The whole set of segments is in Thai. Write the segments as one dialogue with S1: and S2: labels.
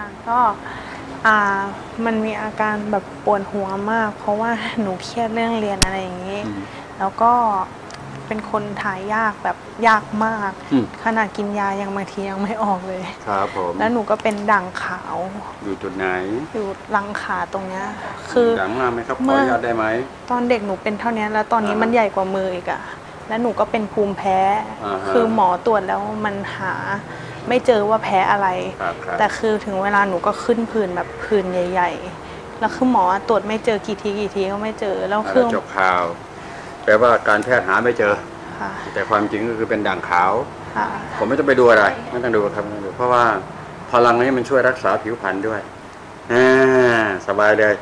S1: ค่ะก็อ่ามันมีอาการแบบปวดหัวมาก เพราะว่าหนูเครียดเรื่องเรียนอะไรอย่างนี้
S2: อืม
S1: แล้วก็เป็นคนถ่ายยากแบบยากมาก
S2: อืม
S1: ขนาดกินยายังบางทียังไม่ออกเลย
S2: ครับผม
S1: แล้วหนูก็เป็นด่างขาว
S2: อยู่จุดไหน
S1: อยู่หลังขาตรงเนี้ยคือ
S2: หลังมากไหมครับข
S1: เมื่
S2: อ
S1: อ
S2: อนุญาตได้ไหม
S1: ตอนเด็กหนูเป็นเท่านี้แล้วตอนนี้
S2: อ่ามั
S1: มันใหญ่กว่ามืออีกอะแล้วหนูก็เป็นภูมิแพ้
S2: อ่าฮะ
S1: คือหมอตรวจแล้วมันหา ไม่เจอว่าแพ้อะไร
S2: ครับครับ
S1: แต่คือถึงเวลาหนูก็ขึ้นผื่นแบบผื่นใหญ่ ๆ แล้วคือหมอตรวจไม่เจอกี่ทีกี่ทีก็ไม่เจอแล้ว
S2: อ่า
S1: คือ
S2: จบข่าว แปลว่าการแพทย์หาไม่เจอ
S1: ค่ะ
S2: แต่ความจริงก็คือเป็นด่างขาว
S1: ค่ะ
S2: ผมไม่ต้องไปดูอะไรไม่ต้องดูครับไม่ต้องดู เพราะว่าพลังนี้มันช่วยรักษาผิวพรรณด้วยอ่าสบายเลย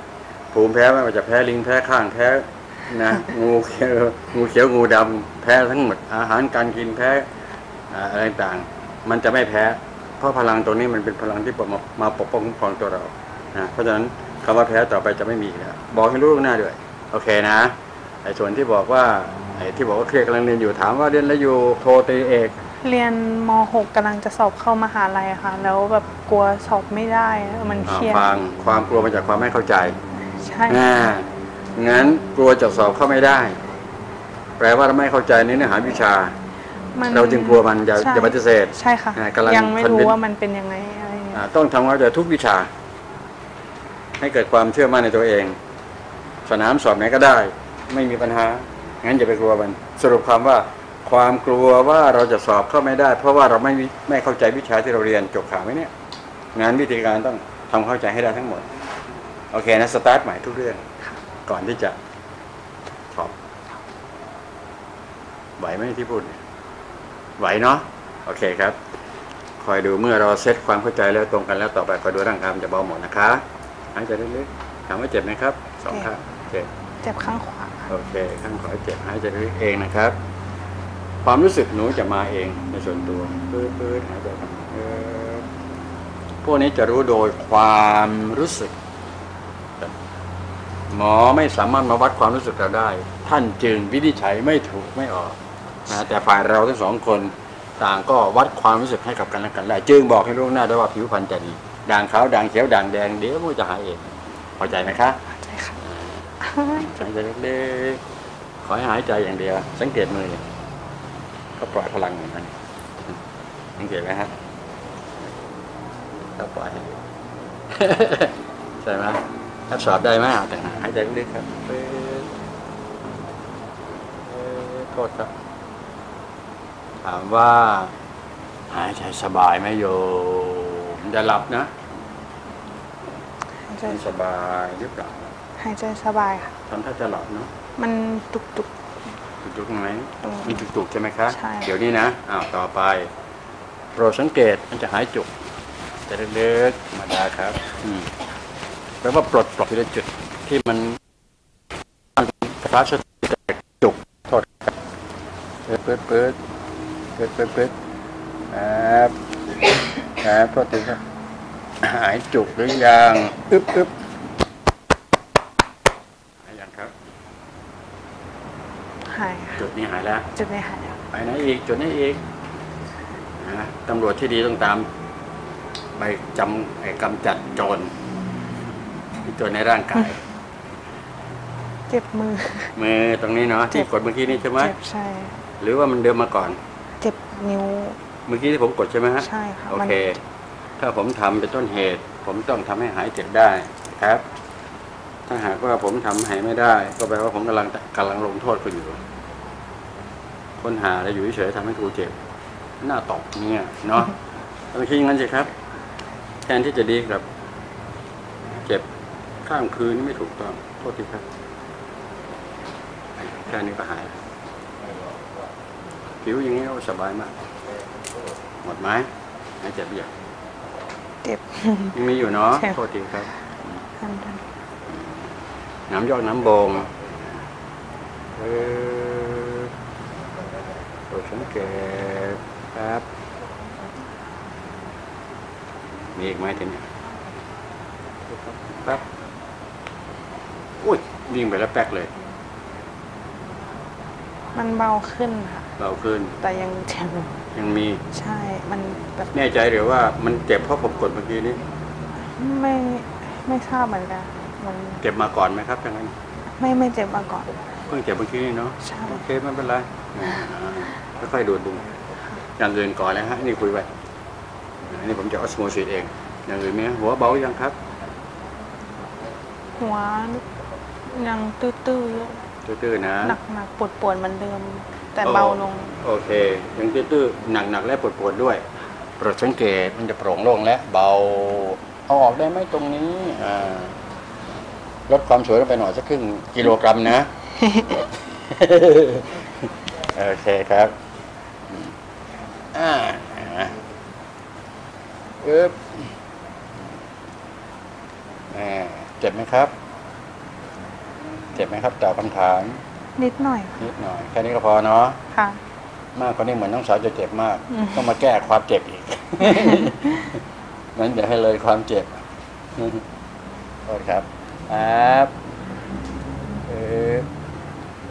S2: ภูมิแพ้ไม่ว่าจะแพ้ลิงแพ้ข้างแพ้นะงูเขียวงูเขียวงูดำแพ้ทั้งหมดอาหารการกินแพ้อ่าอะไรต่างๆ มันจะไม่แพ้ เพราะพลังตัวนี้มันเป็นพลังที่มามาปกป้องคุ้มครองตัวเรานะเพราะฉะนั้นคำว่าแพ้ต่อไปจะไม่มีอีกแล้วบอกให้รู้ล่วงหน้าด้วย โอเคนะไอ้ส่วนที่บอกว่าไอ้ที่บอกว่าเครียดกำลังเรียนอยู่ถามว่าเรียนแล้วอยู่โทรตีเอก
S1: เรียนม .6 กำลังจะสอบเข้ามหาลัยค่ะ แล้วแบบกลัวสอบไม่ได้มันเค
S2: อ่า
S1: รียด
S2: ฟังความกลัวมาจากความไม่เข้าใจ
S1: ใช่
S2: อ่างั้นกลัวจะสอบเข้าไม่ได้ แปลว่าเราไม่เข้าใจในเนื้อหาวิชา
S1: มัน
S2: เราจึงกลัวมันอย่า
S1: ใช่
S2: อย่าปฏิเสธ
S1: ใช่ค่ะ
S2: อ่ากำลัง
S1: ยังไม่
S2: convince
S1: รู้ว่ามันเป็นยังไงอะไรอย่างเงี้ย
S2: อ่าต้องทำความเข้าใจทุกวิชา ให้เกิดความเชื่อมั่นในตัวเอง สนามสอบไหนก็ได้ ไม่มีปัญหา งั้นอย่าไปกลัวมัน สรุปความว่าความกลัวว่าเราจะสอบเข้าไม่ได้ เพราะว่าเราไม่ไม่เข้าใจวิชาที่เราเรียนจบข่าวไหมเนี่ย งานวิธีการต้องทำเข้าใจให้ได้ทั้งหมด โอเคนะสตาร์ทใหม่ทุกเรื่อง ก่อนที่จะสอบไหวไหมที่พูดเนี่ย ไหวเนาะโอเคครับ คอยดูเมื่อเราเซตความเข้าใจแล้วตรงกันแล้วต่อไปคอยดูร่างกายมันจะเบาหมดนะคะหายใจลึกๆถามว่าเจ็บไหมครับสองข้างเจ็บ
S1: เจ็บข้างขวา
S2: โอเค ข้างขวาเจ็บหายใจลึกๆเองนะครับ ความรู้สึกหนูจะมาเองในส่วนตัวปื๊ดปื๊ดหายใจครับเออพวกนี้จะรู้โดยความรู้สึก หมอไม่สามารถมาวัดความรู้สึกเราได้ ท่านจึงวินิจฉัยไม่ถูกไม่ออก นะแต่ฝ่ายเราทั้งสองคนต่างก็วัดความรู้สึกให้กับกันและกันได้จึงบอกให้ล่วงหน้าได้ว่าผิวพรรณจะดีด่างขาวด่างเขียวด่างแดงเดี๋ยวมันจะหายเองพอใจไหมคะ
S1: ใช่ค่ะ
S2: หายใจเล็กๆขอให้หายใจอย่างเดียว สังเกตมือเนี่ยก็ปล่อยพลังเหมือนกันสังเกตไหมฮะก็ปล่อยใช่ไหมถ้าสอบได้ไหมเอาแต่หายใจลึกๆครับเอ๊ะเอ๊ะโทษครับถามว่าหายใจสบายไหมโยมจะหลับนะ
S1: หายใจ
S2: ไม่สบายหรือเปล่า
S1: หายใจสบายค่ะ
S2: ทำท่าจะหลับเนาะ
S1: มันตุกตุก
S2: จุกๆไหม
S1: ตรง
S2: มีจุกๆใช่ไหมคะ
S1: ใช่
S2: เดี๋ยวนี้นะอ้าวต่อไปโปรดสังเกตมันจะหายจุกจะเล็กๆธรรมดาครับ อืมแปลว่าปลดปลดทีละจุดที่มันกระชับสติแต่จุกโทษครับเปิดเปิดเปิดเปิดเปิดเปิดแอบแอบโทษทีครับหายจุกหรือยังอึ๊บอึ๊บหายยังครับ
S1: หายค่ะ
S2: จุดนี้หายแล้ว
S1: จุดไม่หายค่ะ
S2: ไปไหนอีกจุดไหนอีกนะตำรวจที่ดีต้องตามไปจำไอ้กำจัดโจรที่ตัวในร่างกาย
S1: เจ็บมือ
S2: มือตรงนี้เนาะ
S1: เจ็
S2: ที่
S1: บ
S2: กดเมื่อกี้นี่ใช่ไหม
S1: เจ็บใช่
S2: หรือว่ามันเดิมมาก่อน
S1: เจ็บนิ้ว
S2: เมื่อกี้ที่ผมกดใช่ไหมฮะ
S1: ใช่ค่ะ
S2: โอ
S1: มัน
S2: เค ถ้าผมทำเป็นต้นเหตุ ผมต้องทำให้หายเจ็บได้ครับ ถ้าหากว่าผมทำหายไม่ได้ ก็แปลว่าผมกำลังกำลังลงโทษคุณอยู่ คนหาแล้วอยู่เฉยๆทำให้ครูเจ็บ หน้าตกเนี่ยเนาะต้องคิดอย่างนั้นสิครับ แทนที่จะดีครับ เจ็บข้ามคืนนี่ไม่ถูกต้องโทษทีครับแค่นี้ก็หาย ผิวอย่างนี้โอ้สบายมาก หมดไหมหายเจ็บยัง
S1: เจ็บ
S2: ยังมีอยู่เนาะ
S1: ใช่
S2: โทษทีครับ
S1: ทันทัน
S2: น้ำยอกน้ำบงเออโปรดสังเกตครับ มีอีกไหมทีนี้แป๊บอุ้ยวิ่งไปแล้วแป๊กเลย
S1: มันเบาขึ้นค่ะ
S2: เบาขึ้น
S1: แต่ยังเจ็บอยู่
S2: ยังมี
S1: ใช่ มันแบบ
S2: แน่ใจหรือว่ามันเจ็บเพราะผมกดเมื่อกี้นี้
S1: ไม่ไม่ทราบเหมือนกันมัน
S2: เจ็บมาก่อนไหมครับทั้างนั้น
S1: ไม่ไม่เจ็บมาก่อน
S2: เพิ่งเจ็บเมื่อกี้นี่เนาะ
S1: ใช่
S2: โอเคไม่เป็นไรอ่าค่อยๆดูดูอย่างอื่นก่อนนะฮะ นี่คุยไปอันนี้ผมจะออสโมซิสเอง อย่างอื่นไหมหัวเบายังครับ
S1: หัวยังตื้อๆอยู่
S2: ตื้อๆนะ
S1: หนักหนักปวดปวดๆเหมือนเดิม แต่เบาลง
S2: โอเค ยังตื้อๆ หนักๆและปวดๆด้วยโปรดสังเกตมันจะโปร่งโล่งและเบา เอาออกได้ไหมตรงนี้อ่าลดความสวยลงไปหน่อยสักครึ่งกิโลกรัมนะ โอเคครับอืมอ่าอ่าปึ๊บอ่าเจ็บไหมครับ เจ็บไหมครับตอบคำถาม
S1: นิดหน่อย
S2: นิดหน่อยแค่นี้ก็พอเนาะ
S1: ค่ะ
S2: มากกว่านี้เหมือนน้องสาวจะเจ็บมาก
S1: อืม
S2: ต้องมาแก้ความเจ็บอีก นั้นอย่าให้เลยความเจ็บโทษครับครับเออ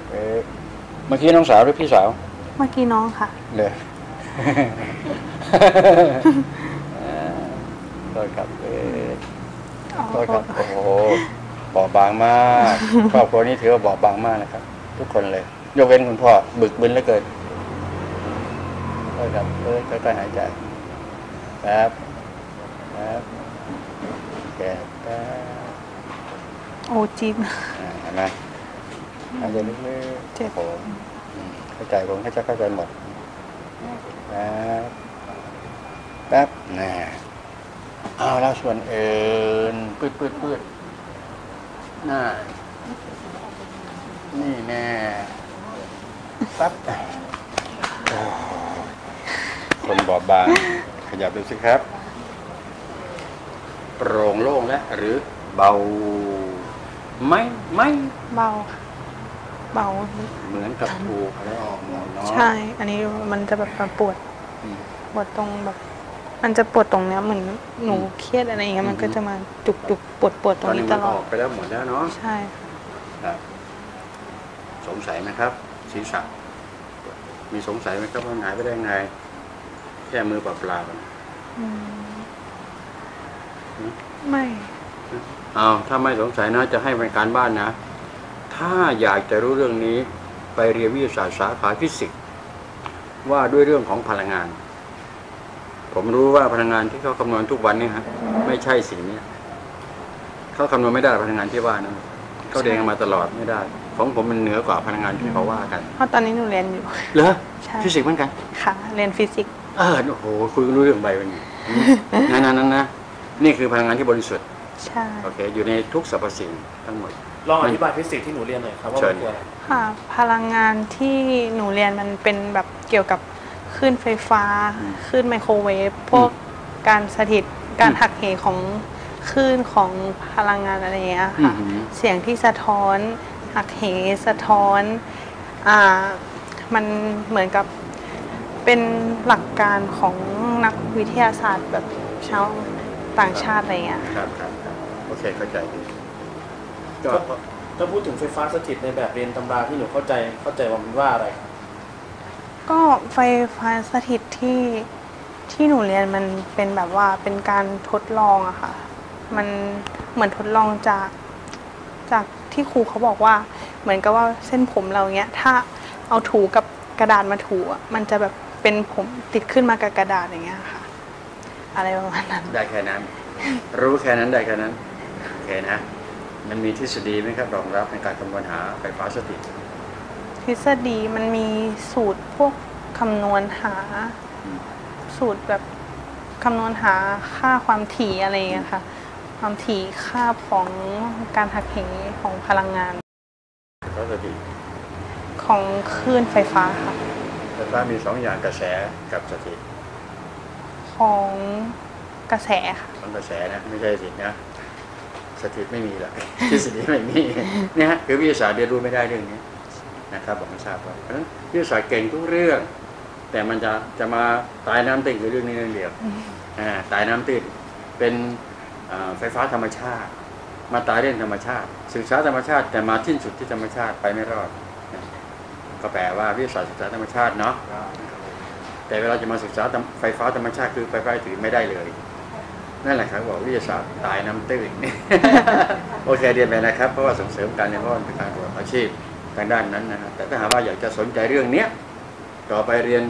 S2: เออเมื่อกี้น้องสาวหรือพี่สาว
S1: เมื่อกี้น้องค่ะ
S2: เลย โทษครับเออ
S1: อ๋อ
S2: โทษครับ โอ้โห บอบบางมากครอบครัวนี้ถือว่าบอบบางมากนะครับ ทุกคนเลย ยกเว้นคุณพ่อบึกบึนเหลือเกินโทษครับเออค่อยๆหายใจแป๊บแป๊บแกแป๊บ
S1: โอ้จี๊ด
S2: อ่าเห็นไหมหายใจลึกๆ
S1: เจ็บ
S2: โอ้โหอืมเข้าใจผมเข้าใจเข้าใจหมดแป๊บแป๊บน่ะเอาแล้วส่วนเอินปืดปืดปืด น่านี่แน่ปั๊บโอ้คนบอบบาง ขยับดูสิครับ โปร่งโล่งและหรือเบาไหม่ไม่
S1: เบาค่ะเบา
S2: เหมือนกับถูกอะไรออกหมดเนาะ
S1: ใช่ อันนี้มันจะแบบปวด
S2: อืม
S1: ปวดตรงแบบ มันจะปวดตรงเนี้ยเหมือนหนูเครียดอะไรอย่างเงี้ยมันก็จะมาจุกจุกปวดปวดๆตร
S2: ตองนนี้
S1: นี้
S2: มั
S1: ต
S2: น
S1: ล
S2: อ
S1: อ
S2: อ
S1: ด
S2: กไปแล้วหมดแล้วเนาะ
S1: ใช่ค่ะ
S2: ครับสงสัยไหมครับ ศีรษะมีสงสัยไหมครับว่าหายไปได้ไง แค่มือเปล่า
S1: อืม
S2: อืม
S1: ไม่
S2: ๆเอาถ้าไม่สงสัยนะ จะให้เป็นการบ้านนะ ถ้าอยากจะรู้เรื่องนี้ไปเรียนวิทยาศาสตร์สาขาฟิสิกส์ว่าด้วยเรื่องของพลังงาน ผมรู้ว่าพลังงานที่เขาคำนวณทุกวันเนี่ยฮะไม่ใช่สิ่งเนี้ยเขาคำนวณไม่ได้พลังงานที่ว่านะเขาเรียนกันมาตลอดไม่ได้ของผมมันเหนือกว่าพลังงานที่เขาว่ากัน
S1: เพราะตอนนี้หนูเรียนอยู่
S2: เหรอ
S1: ใช่
S2: ฟิสิกส์เหมือนกัน
S1: ค่ะ เรียนฟิสิกส์
S2: เออโอ้โหคุยรู้เรื่องใบวันนี้นั่นนั่นนั่นนะนี่คือพลังงานที่บริสุทธิ์
S1: ใช่
S2: โอเค อยู่ในทุกสรรพสิ่งทั้งหมด
S3: ลองอธิบายฟิสิกส์ที่หนูเรียนหน่อยครับว่า
S2: เชิ
S3: มั
S2: ญ
S3: นคืออะไร
S1: ค่ะ พลังงานที่หนูเรียนมันเป็นแบบเกี่ยวกับ คลื่นไฟฟ้าคลื่นไมโครเวฟพวกการสถิตการหักเหของคลื่นของพลังงานอะไรอย่างเงี้ย
S2: อื
S1: ค่ะ
S2: อหือ
S1: เสียงที่สะท้อนหักเหสะท้อนอ่ามันเหมือนกับเป็นหลักการของนักวิทยาศาสตร์แบบชาวต่างชาติอะไรเงี้ย
S2: ครับครับครับโอเคเข้าใจดีก็
S3: ถ้าถ้าพูดถึงไฟฟ้าสถิตในแบบเรียนตำราที่หนูเข้าใจเข้าใจว่ามันว่าอะไรครับ
S1: ก็ไฟฟ้าสถิตที่ที่หนูเรียนมันเป็นแบบว่าเป็นการทดลองอะค่ะ มันเหมือนทดลองจากจากที่ครูเขาบอกว่า เหมือนกับว่าเส้นผมเราเนี้ย ถ้าเอาถูกับกระดาษมาถูอะมันจะแบบเป็นผมติดขึ้นมากับกระดาษอย่างเงี้ยค่ะ อะไรประมาณนั้น
S2: ได้แค่นั้น รู้แค่นั้นได้แค่นั้นโอเคนะ มันมีทฤษฎีไหมครับรองรับในการคำนวณหาไฟฟ้าสถิต
S1: ฤษฎีมันมีสูตรพวกคำนวณหา
S2: อืม
S1: สูตรแบบคำนวณหาค่าความถี่อะไรอย่างเงี้ยค่ะ ความถี่ค่าของการหักเหของพลังงาน
S2: ไฟฟ้าสถิต
S1: ของคลื่นไฟฟ้าค่ะ
S2: ไฟฟ้ามีสองอย่างกระแสกับสถิต
S1: ของกระแสค่ะ
S2: ต้องกระแสนะไม่ใช่สถิตนะสถิตไม่มีหรอกทฤษฎีไม่มีเนี่ยฮะคือวิทยาศาสตร์เรียนรู้ไม่ได้เรื่องนี้ นะครับผมไม่ทราบว่าเพราะฉะนั้นวิทยาศาสตร์เก่งทุกเรื่อง แต่มันจะจะมาตายน้ำตื้นคือเรื่องนี้เรื่องเดียวอ่าตายน้ำตื้นเป็นอ่าไฟฟ้าธรรมชาติ มาตายเรื่องธรรมชาติ ศึกษาธรรมชาติแต่มาทิ้นสุดที่ธรรมชาติไปไม่รอดนะก็แปลว่าวิทยาศาสตร์ศึกษาธรรมชาติเนาะแต่เวลาจะมาศึกษาไฟฟ้าธรรมชาติคือไฟฟ้าถือไม่ได้เลยนั่นแหละครับบอกวิทยาศาสตร์ตายน้ำตื้นโอเคเรียนไปนะครับ เพราะว่าส่งเสริมการเรียนเพราะว่ามันเป็นการประกอบอาชีพ ทางด้านนั้นนะครับแต่ถ้าหากว่าอยากจะสนใจเรื่องเนี้ยต่อไปเรียน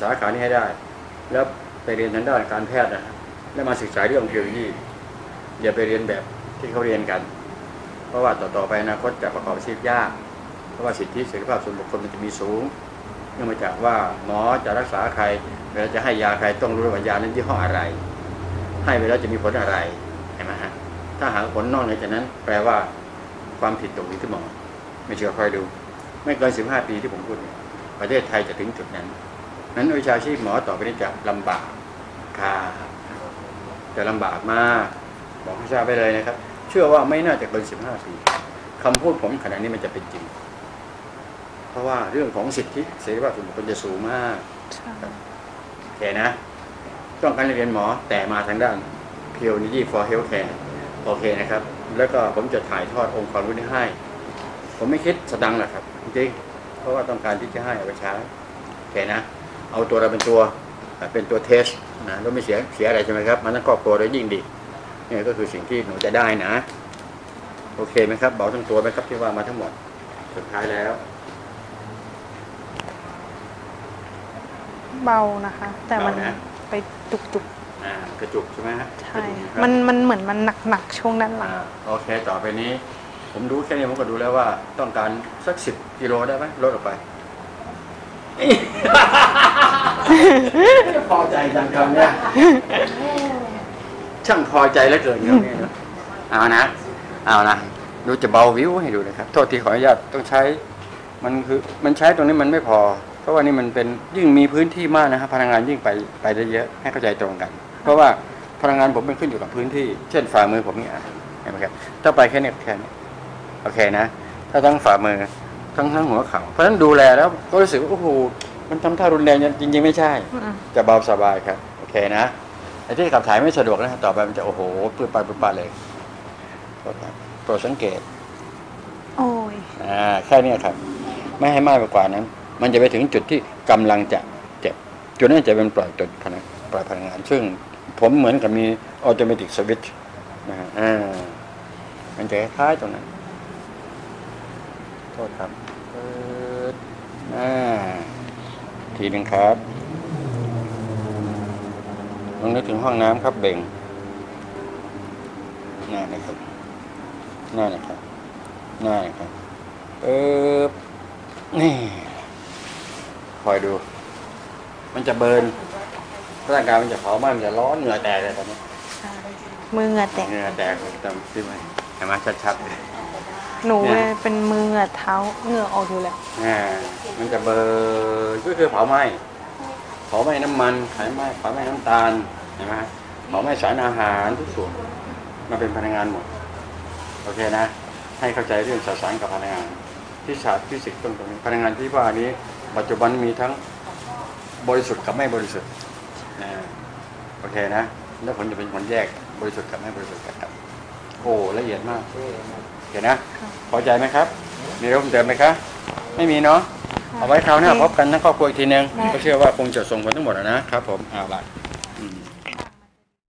S2: สาขานี้ให้ได้ แล้วไปเรียนทางด้านการแพทย์นะแล้วมาศึกษาเรื่องเทคโนโลยีอย่าไปเรียนแบบที่เขาเรียนกัน เพราะว่าต่อๆไปอนาคตจะประกอบอาชีพยาก เพราะว่าสิทธิเสรีภาพส่วนบุคคลมันจะมีสูงเนื่องมาจากว่าหมอจะรักษาใครเวลาจะให้ยาใครต้องรู้ว่ายานั้นยี่ห้ออะไร ให้ไปแล้วจะมีผลอะไรเห็นไหมฮะถ้าหากผลนอกเหนือจากนั้น แปลว่าความผิดตกอยู่ที่หมอ ไม่เชื่อคอยดู ไม่เกิน15ปีที่ผมพูดเนี่ยประเทศไทยจะถึงจุดนั้น นั้นวิชาชีพหมอต่อไปนี้จะลำบากค่ะจะลำบากมากบอกให้ทราบไปเลยนะครับ เชื่อว่าไม่น่าจะเกิน15ปีคำพูดผมขณะนี้มันจะเป็นจริง เพราะว่าเรื่องของสิทธิเสรีภาพส่วนบุคคลจะสูงมาก
S1: ใช่
S2: โอเคนะ ต้องการเรียนหมอแต่มาทางด้าน Pioneer for Healthcare โอเคนะครับ แล้วก็ผมจะถ่ายทอดองค์ความรู้นี้ให้ ผมไม่คิดสตังค์หรอกครับ จริงๆเพราะว่าต้องการที่จะให้เอาไปใช้โอเคนะ เอาตัวเราเป็นตัวเป็นตัวเทสนะแล้วไม่เสียเสียอะไรใช่ไหมครับ มันต้องครอบครัวแล้วยิ่งดีนี่ก็คือสิ่งที่หนูจะได้นะ โอเคไหมครับ เบาทั้งตัวไหมครับที่ว่ามาทั้งหมดสุดท้ายแล้ว
S1: เบานะคะ แต่มัน
S2: เบานะ
S1: ไปจุกจุก
S2: อ่ากระจุกใช่ไหมฮะ
S1: ๆ
S2: ก
S1: ใช่
S2: ระจุกครับ
S1: มันมันเหมือนมันหนักหนักๆช่วงด้านหลั
S2: อ่างโอเค ต่อไปนี้ ผมรู้แค่นี้ผมก็ดูแล้วว่า ต้องการสักสิบกิโลได้ไหมลดออกไปพอใจจังคำเนี้ยช่างพอใจแล้วเกินคำนี้นะเอานะ เอานะดูจะเบาวิวให้ดูนะครับ โทษทีขออนุญาตต้องใช้ มันคือมันใช้ตรงนี้มันไม่พอ เพราะว่านี่มันเป็นยิ่งมีพื้นที่มากนะครับพลังงานยิ่งไปไปได้เยอะให้เข้าใจตรงกัน เพราะว่าพลังงานผมเป็นขึ้นอยู่กับพื้นที่ เช่นฝ่ามือผมเนี่ยเห็นไหมครับถ้าไปแค่เนี้ยแค่นี้ โอเคนะถ้าทั้งฝ่ามือทั้งทั้งหัวเข่าเพราะฉะนั้นดูแลแล้วก็รู้สึกว่าโอ้โหมันทำท่ารุนแรงจริง ๆ ไม่ใช่
S1: อืม
S2: จะเบาสบายครับโอเคนะไอ้ที่ขับถ่ายไม่สะดวกนะต่อไปมันจะโอ้โหปื้ดปาดปื้ดปาดเลยโทษครับโปรดสังเกต
S1: โอ้ย
S2: อ่าแค่เนี้ยครับ ไม่ให้มากไปกว่านั้น มันจะไปถึงจุดที่กำลังจะเจ็บจุดนั้นจะเป็นปล่อยจุดพลังปล่อยพลังงาน ซึ่งผมเหมือนกับมีออโตเมติกสวิตช์นะฮะอ่ามันจะคล้ายๆตรงนั้น โทษครับเปิดอ่าทีหนึ่งครับลองนึกถึงห้องน้ำครับเบ่งน่านะครับน่านะครับน่านะครับเออนี่คอยดู มันจะเบิร์นร่างกายมันจะเผาไหม้มันจะร้อนเหงื่อแตกเลยตอนนี้
S1: ใช่มือเหงื่อแตก
S2: เหงื่อแตกเลยตามที่มันเห็นไหมชัดๆเลย
S1: หนู
S2: เนี่ย
S1: เป็นมือเหงื่อเท้าเหงื่อออกอยู่แล้ว
S2: อ่ามันจะเบิร์นก็คือเผาไหม้เผาไหม้น้ำมันไขไหม้เผาไหม้น้ำตาลเห็นไหมเผาไหม้สารอาหารทุกส่วนมาเป็นพลังงานหมดโอเคนะ ให้เข้าใจเรื่องสสารกับพลังงาน ที่ศาสตร์ฟิสิกส์ตรงตรงนี้พลังงานที่ว่านี้ ปัจจุบันมีทั้งบริสุทธิ์กับไม่บริสุทธิ์นะโอเคนะ แล้วผลจะเป็นผลแยกบริสุทธิ์กับไม่บริสุทธิ์กันครับโอ้ละเอียดมาก โอเคนะ พอใจไหมครับ มีเรื่องเติมไหมครับไม่มีเนาะเอาไว้คราวหน้าพบกันทั้งครอบครัวอีกทีนึงก็เชื่อว่าคงจะส่งผลทั้งหมดอะนะครับผมเอาละ